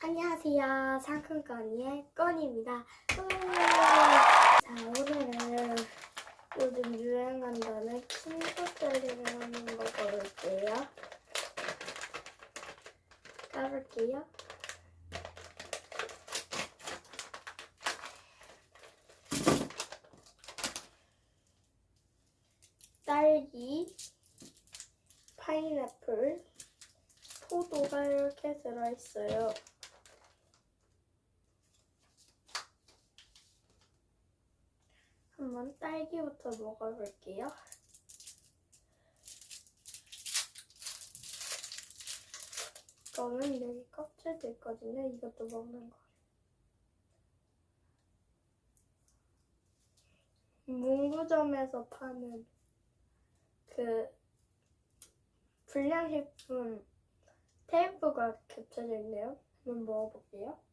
안녕하세요. 상큼건이의 건입니다. 우! 자, 오늘은 요즘 유행한다는 친구들이랑 하는 거 볼게요. 까볼게요. 딸기, 파인애플, 포도가 이렇게 들어있어요. 한번 딸기부터 먹어볼게요. 이거는 여기 껍질도 있거든요. 이것도 먹는 거. 문구점에서 파는 그 불량식품 테이프가 겹쳐져 있네요. 한번 먹어볼게요.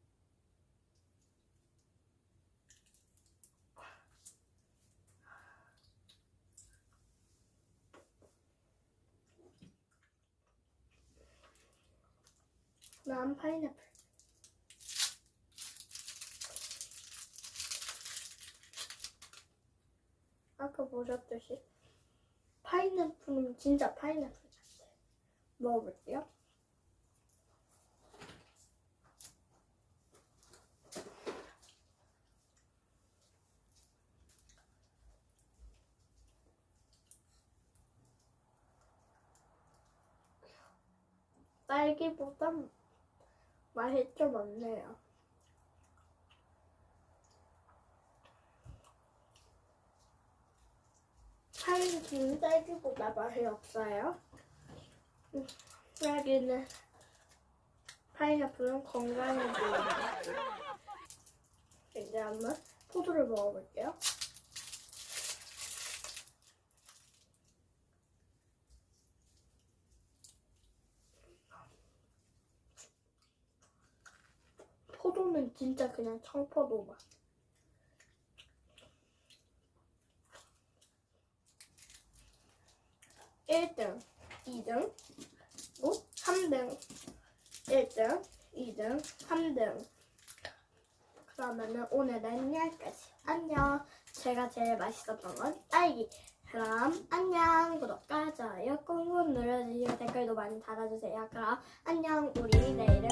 난 파인애플. 아까 보셨듯이 파인애플은 진짜 파인애플 같아요. 먹어볼게요. 딸기보다 맛이 좀 없네요. 파인애플은 딸기보다 맛이 없어요. 음, 여기는 파인애플은 건강해 보이는 이제 한번 포도를 먹어볼게요. 포도는 진짜 그냥 청포도 맛. 일등이등 오, 3등. 1등, 2등, 3등. 그러면은 오늘은 여기까지. 안녕. 제가 제일 맛있었던 건 딸기. 그럼 안녕. 구독과 좋아요 꾹꾹 눌러주시고 댓글도 많이 달아주세요. 그럼 안녕. 우리 먹어볼까?